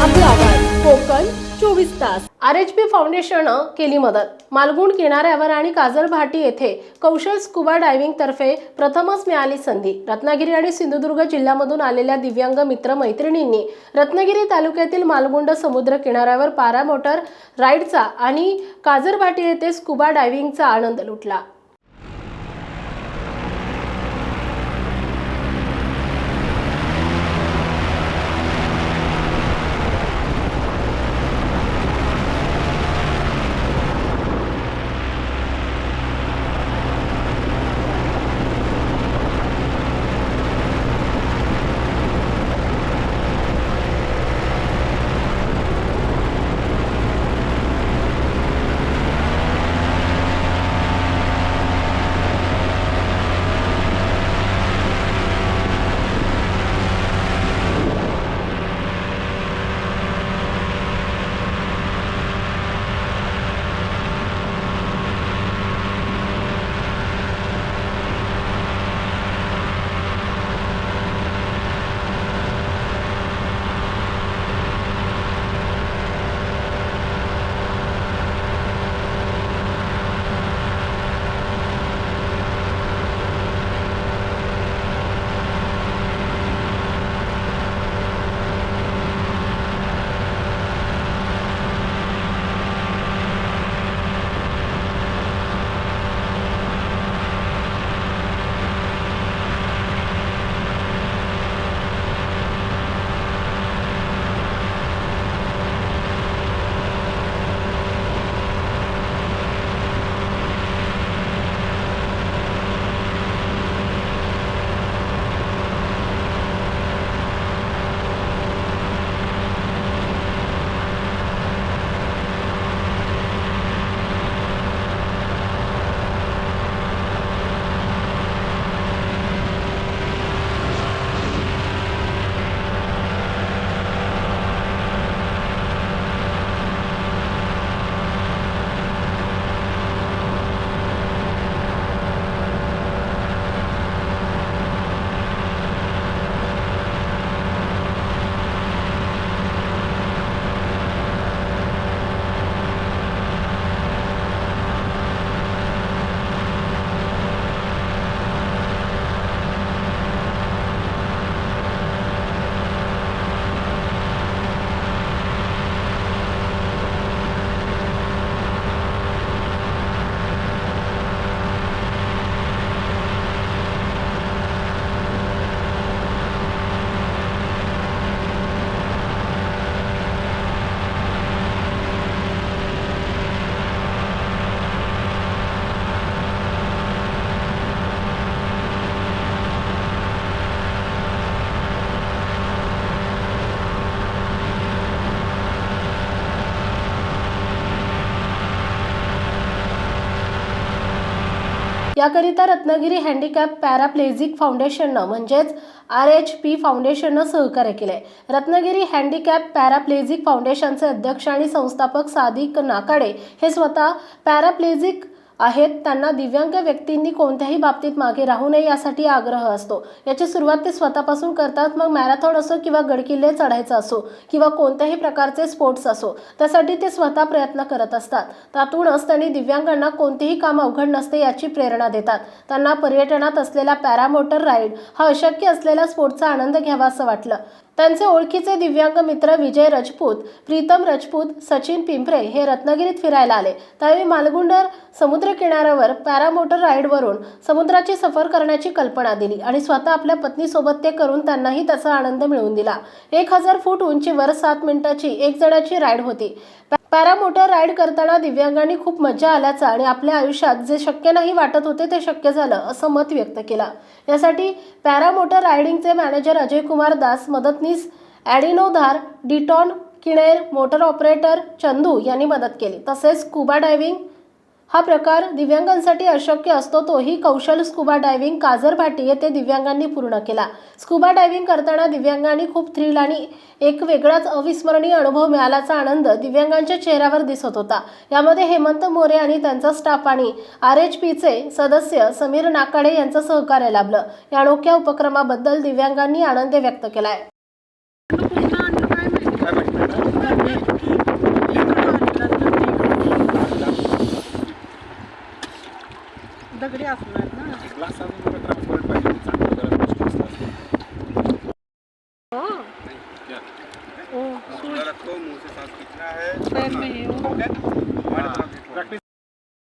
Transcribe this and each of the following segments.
कोकण चोवीस तास. R H P फाउंडेशनं केली मदत. मालगुंड किनाऱ्यावर आणि काजल भाटी येथे कौशल स्कुबा डायव्हिंग तर्फे प्रथमच मिळाली संधी. रत्नागिरी आणि सिंधुदुर्ग जिल्ह्यामधून आलेल्या दिव्यांग मित्र मैत्रिणींनी रत्नागिरी तालुक्यातील मालगुंड समुद्र किनाऱ्यावर पॅरामोटर राईडचा आणि काजरभाटी येथे स्कुबा डायव्हिंगचा आनंद लुटला. याकरिता रत्नागिरी हँडिकॅप पॅराप्लेझिक फाउंडेशननं म्हणजेच आर एच पी फाउंडेशननं सहकार्य केले रत्नागिरी हँडिकॅप पॅराप्लेझिक फाउंडेशनचे अध्यक्ष आणि संस्थापक सादिक नाकाडे हे स्वतः पॅराप्लेझिक आहेत. त्यांना दिव्यांग व्यक्तींनी कोणत्याही बाबतीत मागे राहू नये यासाठी आग्रह असतो. याची सुरुवात ते स्वतःपासून करतात. मग मॅरेथॉन असो किंवा गडकिल्ले चढायचं असो किंवा कोणत्याही प्रकारचे स्पोर्ट्स असो त्यासाठी ते स्वतः प्रयत्न करत असतात. त्यातूनच त्यांनी दिव्यांगांना कोणतेही काम अवघड नसते याची प्रेरणा देतात. त्यांना पर्यटनात असलेला पॅरामोटर राईड हा अशक्य असलेल्या स्पोर्टचा आनंद घ्यावा असं वाटलं. त्यांचे ओळखीचे दिव्यांग मित्र विजय राजपूत प्रीतम राजपूत सचिन पिंपरे हे रत्नागिरीत फिरायला आले. त्यावेळी मालगुंडर समुद्र किनाऱ्यावर पॅरामोटर राईडवरून समुद्राची सफर करण्याची कल्पना दिली आणि स्वतः आपल्या पत्नीसोबत ते करून त्यांनाही त्याचा आनंद मिळवून दिला. एक हजार फूट उंचीवर सात मिनिटाची एक जणाची राईड होती. पॅरामोटर राईड करताना दिव्यांगांनी खूप मजा आल्याचं आणि आपल्या आयुष्यात जे शक्य नाही वाटत होते ते शक्य झालं असं मत व्यक्त केला. यासाठी पॅरामोटर रायडिंगचे मॅनेजर अजय कुमार दास मदतनीस ॲडिनोधार डिटॉन किणेर मोटर ऑपरेटर चंदू यांनी मदत केली. तसेच स्कुबा डायव्हिंग हा प्रकार दिव्यांगांसाठी अशक्य असतो तोही कौशल स्कुबा डायव्हिंग काजर भाटी येथे दिव्यांगांनी पूर्ण केला. स्कुबा डायव्हिंग करताना दिव्यांगांनी खूप थ्रिल आणि एक वेगळाच अविस्मरणीय अनुभव मिळाल्याचा आनंद दिव्यांगांच्या चेहऱ्यावर दिसत होता. यामध्ये हेमंत मोरे आणि त्यांचा स्टाफ आणि आर एच पीचे सदस्य समीर नाकाडे यांचं सहकार्य लाभलं. या अनोख्या उपक्रमाबद्दल दिव्यांगांनी आनंद व्यक्त केलाय. असणार ना ग्लास अजून मला ट्रान्सपरंट पाहिजे चांगलं जरा गोष्ट असतात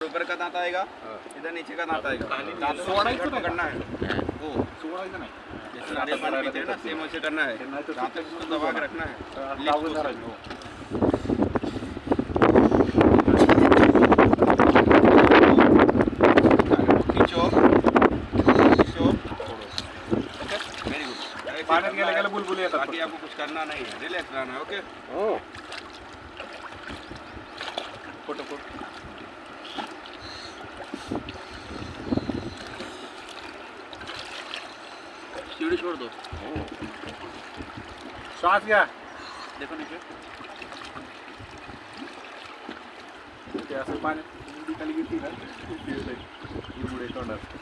ऊपर का दांत आएगा इधर नीचे का दांत आएगा दांत सोडायचं पकडना है। हो। सोडायचं नाही जैसे नारियल पानी पीते हैं ना सेम वैसे करना है दांत को दबा के रखना है। पाण्यात गेल्या गेल्या बुलबुली येतात बाकी आपको कुछ करना नहीं है रिलैक्स रहना है ओके हो फ़ोटो फ़ोटो सीढ़ी छोड़ दो श्वास घ्या देखो नीचे ते असं पाण्यात खाली घेतली ना तोंडात